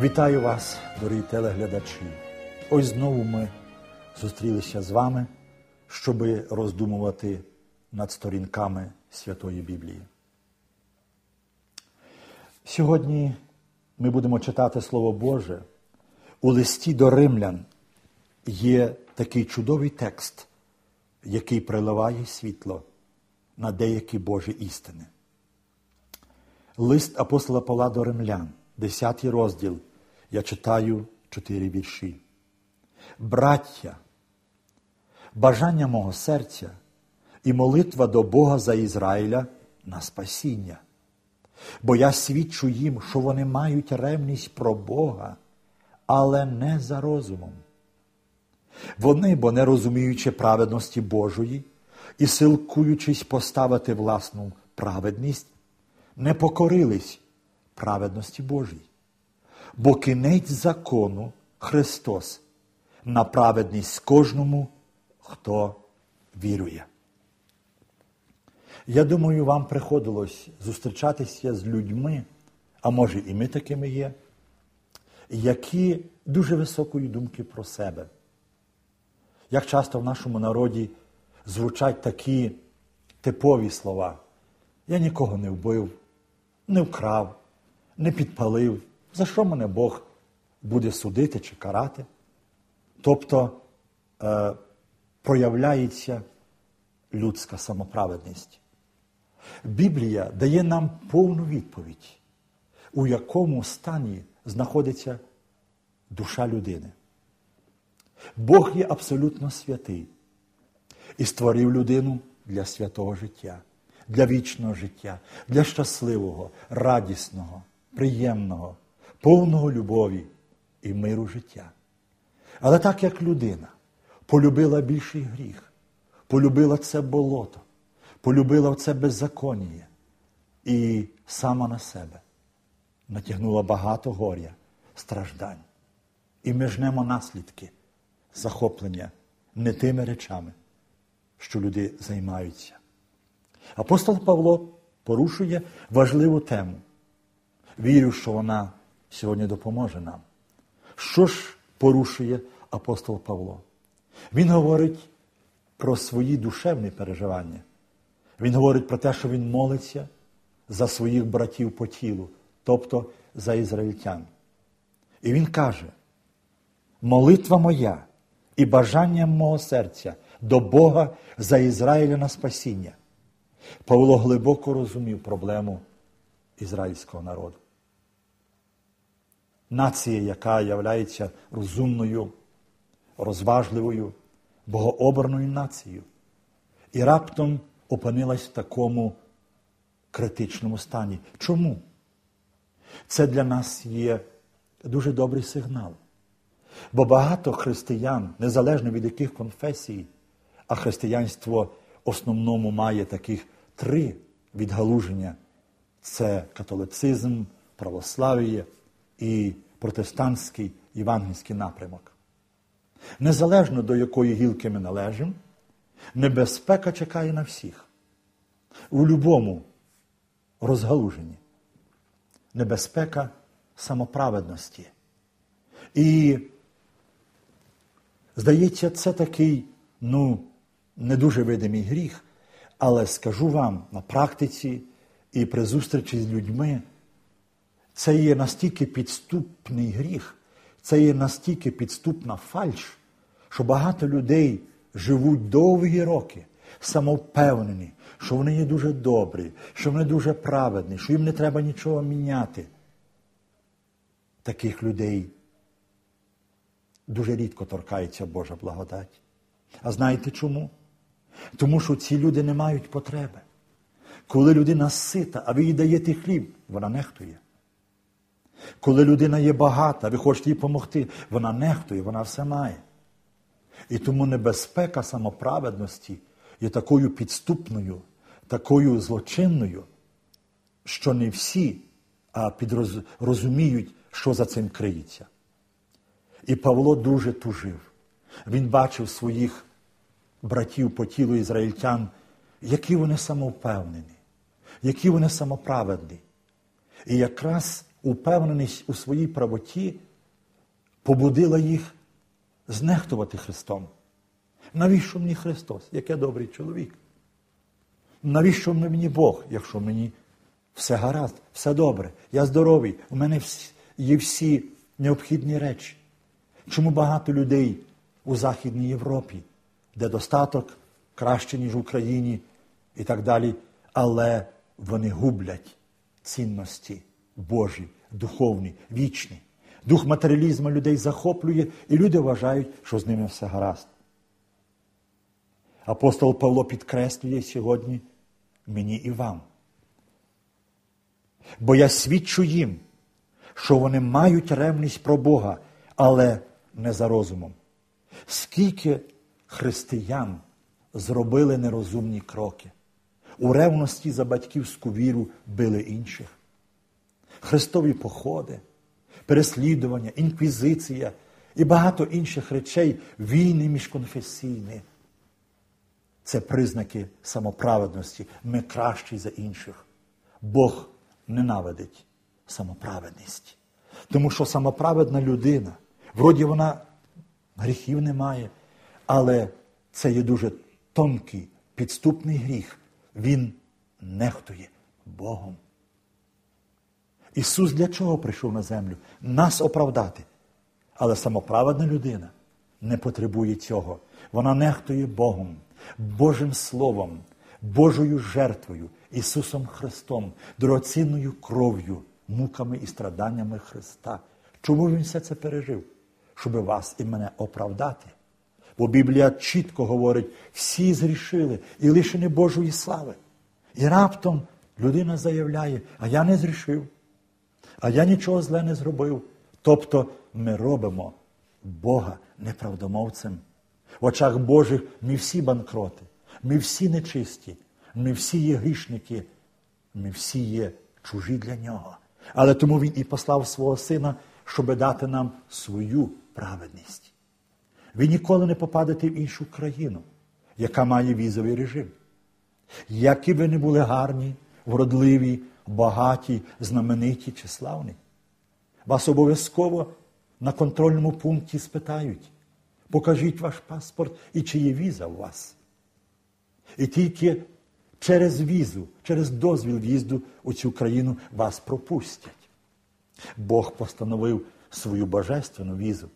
Вітаю вас, дорогі телеглядачі. Ось знову ми зустрілися з вами, щоб роздумувати над сторінками Святої Біблії. Сьогодні ми будемо читати Слово Боже. У листі до римлян є такий чудовий текст, який приливає світло на деякі Божі істини. Лист апостола Павла до римлян, 10 розділ. Я читаю чотири вірші. Браття, бажання мого серця і молитва до Бога за Ізраїля на спасіння. Бо я свідчу їм, що вони мають ревність про Бога, але не за розумом. Вони, бо не розуміючи праведності Божої і силкуючись поставити власну праведність, не покорились праведності Божій. Бо кінець закону Христос на праведність кожному, хто вірує. Я думаю, вам приходилось зустрічатися з людьми, а може і ми такими є, які дуже високої думки про себе. Як часто в нашому народі звучать такі типові слова. Я нікого не вбив, не вкрав, не підпалив, за що мене Бог буде судити чи карати? Тобто е, проявляється людська самоправедність. Біблія дає нам повну відповідь, у якому стані знаходиться душа людини. Бог є абсолютно святий і створив людину для святого життя, для вічного життя, для щасливого, радісного, приємного, повного любові і миру життя. Але так як людина полюбила більший гріх, полюбила це болото, полюбила це беззаконня і сама на себе натягнула багато горя, страждань. І ми жнемо наслідки захоплення не тими речами, що люди займаються. Апостол Павло порушує важливу тему. Вірю, що вона сьогодні допоможе нам. Що ж порушує апостол Павло? Він говорить про свої душевні переживання. Він говорить про те, що він молиться за своїх братів по тілу, тобто за ізраїльтян. І він каже: молитва моя і бажанням мого серця до Бога за Ізраїля на спасіння. Павло глибоко розумів проблему ізраїльського народу. Нація, яка являється розумною, розважливою, богообраною нацією, і раптом опинилась в такому критичному стані. Чому? Це для нас є дуже добрий сигнал. Бо багато християн, незалежно від яких конфесій, а християнство в основному має таких три відгалуження: це католицизм, православ'я і протестантський євангельський напрямок. Незалежно до якої гілки ми належимо, небезпека чекає на всіх. У будь-якому розгалуженні. Небезпека самоправедності. І, здається, це такий, ну, не дуже видимий гріх, але скажу вам на практиці і при зустрічі з людьми, це є настільки підступний гріх, це є настільки підступна фальш, що багато людей живуть довгі роки, самовпевнені, що вони є дуже добрі, що вони дуже праведні, що їм не треба нічого міняти. Таких людей дуже рідко торкається Божа благодать. А знаєте чому? Тому що ці люди не мають потреби. Коли людина сита, а ви їй даєте хліб, вона нехтує. Коли людина є багата, ви хочете їй допомогти, вона нехтує, вона все має. І тому небезпека самоправедності є такою підступною, такою злочинною, що не всі а підрозуміють, що за цим криється. І Павло дуже тужив. Він бачив своїх братів по тілу ізраїльтян, які вони самовпевнені, які вони самоправедні. І якраз упевненість у своїй правоті побудила їх знехтувати Христом. Навіщо мені Христос? Яке добрий чоловік? Навіщо мені Бог, якщо мені все гаразд, все добре, я здоровий, у мене є всі необхідні речі? Чому багато людей у Західній Європі, де достаток краще, ніж в Україні і так далі, але вони гублять цінності Божі, духовні, вічні. Дух матеріалізму людей захоплює, і люди вважають, що з ними все гаразд. Апостол Павло підкреслює сьогодні мені і вам. Бо я свідчу їм, що вони мають ревність про Бога, але не за розумом. Скільки християн зробили нерозумні кроки, у ревності за батьківську віру били інших. Христові походи, переслідування, інквізиція і багато інших речей, війни міжконфесійні. Це признаки самоправедності. Ми кращі за інших. Бог ненавидить самоправедність. Тому що самоправедна людина, вроді вона гріхів не має, але це є дуже тонкий, підступний гріх. Він нехтує Богом. Ісус для чого прийшов на землю? Нас оправдати. Але самоправедна людина не потребує цього. Вона нехтує Богом, Божим Словом, Божою жертвою, Ісусом Христом, дорогоцінною кров'ю, муками і страданнями Христа. Чому Він все це пережив? Щоб вас і мене оправдати. Бо Біблія чітко говорить, всі зрішили і лишені Божої слави. І раптом людина заявляє, а я не зрішив, а я нічого зле не зробив. Тобто ми робимо Бога неправдомовцем. В очах Божих ми всі банкроти, ми всі нечисті, ми всі є грішники, ми всі є чужі для нього. Але тому Він і послав свого сина, щоб дати нам свою праведність. Ви ніколи не попадете в іншу країну, яка має візовий режим. Які ви не були гарні, вродливі, багаті, знамениті чи славні. Вас обов'язково на контрольному пункті спитають, покажіть ваш паспорт і чи є віза у вас. І тільки через візу, через дозвіл в'їзду у цю країну вас пропустять. Бог постановив свою божественну візу.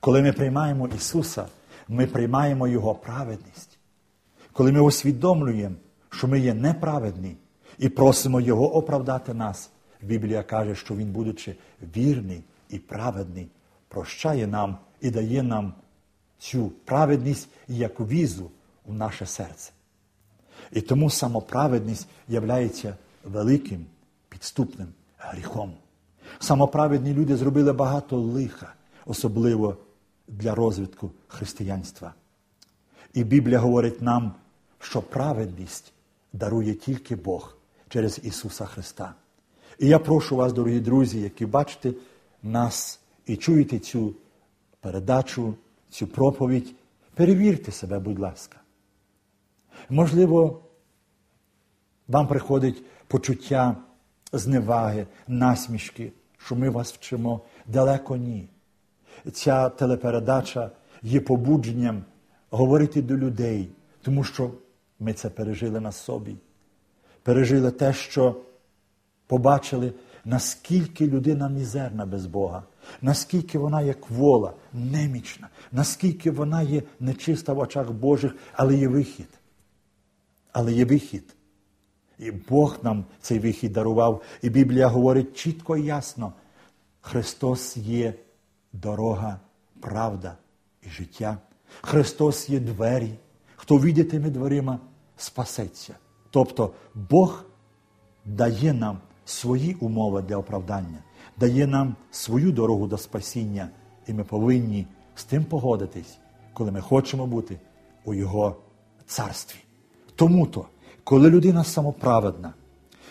Коли ми приймаємо Ісуса, ми приймаємо Його праведність. Коли ми усвідомлюємо, що ми є неправедні і просимо Його оправдати нас, Біблія каже, що Він, будучи вірний і праведний, прощає нам і дає нам цю праведність як візу в наше серце. І тому самоправедність являється великим підступним гріхом. Самоправедні люди зробили багато лиха, особливо для розвитку християнства. І Біблія говорить нам, що праведність дарує тільки Бог через Ісуса Христа. І я прошу вас, дорогі друзі, які бачите нас і чуєте цю передачу, цю проповідь, перевірте себе, будь ласка. Можливо, вам приходить почуття зневаги, насмішки, що ми вас вчимо далеко ні ця телепередача є побудженням говорити до людей, тому що ми це пережили на собі. Пережили те, що побачили, наскільки людина мізерна без Бога, наскільки вона як вола, немічна, наскільки вона є нечиста в очах Божих, але є вихід. Але є вихід. І Бог нам цей вихід дарував. І Біблія говорить чітко і ясно: Христос є дорога, правда і життя. Христос є двері. Хто віде тими дверима, спасеться. Тобто Бог дає нам свої умови для оправдання, дає нам свою дорогу до спасіння, і ми повинні з тим погодитись, коли ми хочемо бути у Його царстві. Тому то, коли людина самоправедна,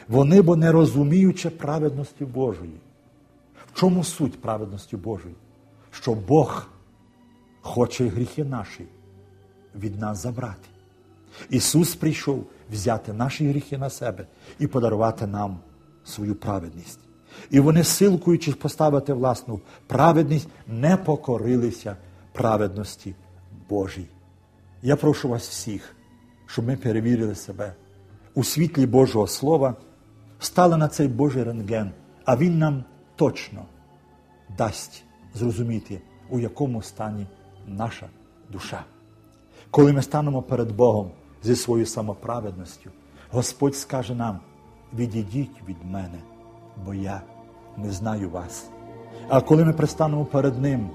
вони бо не розуміючи праведності Божої. В чому суть праведності Божої? що Бог хоче гріхи наші від нас забрати. Ісус прийшов взяти наші гріхи на себе і подарувати нам свою праведність. І вони, силкуючись поставити власну праведність, не покорилися праведності Божій. Я прошу вас всіх, щоб ми перевірили себе у світлі Божого Слова, стали на цей Божий рентген, а Він нам точно дасть зрозуміти, у якому стані наша душа. Коли ми станемо перед Богом зі своєю самоправедністю, Господь скаже нам: відійдіть від мене, бо я не знаю вас. А коли ми пристанемо перед Ним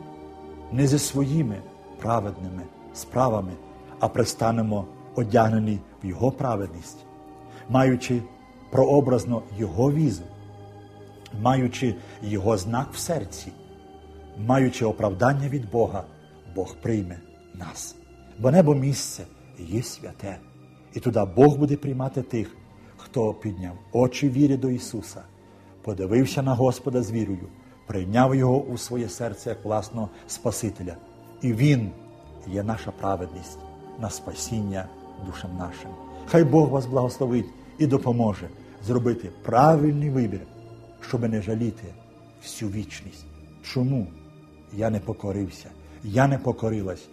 не зі своїми праведними справами, а пристанемо одягнені в Його праведність, маючи прообразно Його візу, маючи Його знак в серці, маючи оправдання від Бога, Бог прийме нас. Бо небо місце є святе, і туди Бог буде приймати тих, хто підняв очі віри до Ісуса, подивився на Господа з вірою, прийняв Його у своє серце як власного Спасителя. І Він є наша праведність на спасіння душам нашим. Хай Бог вас благословить і допоможе зробити правильний вибір, щоб не жаліти всю вічність. Чому я не покорився? Я не покорилась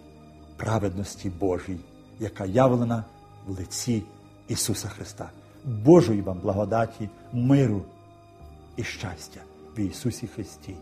праведності Божій, яка явлена в лиці Ісуса Христа. Божої вам благодаті, миру і щастя в Ісусі Христі.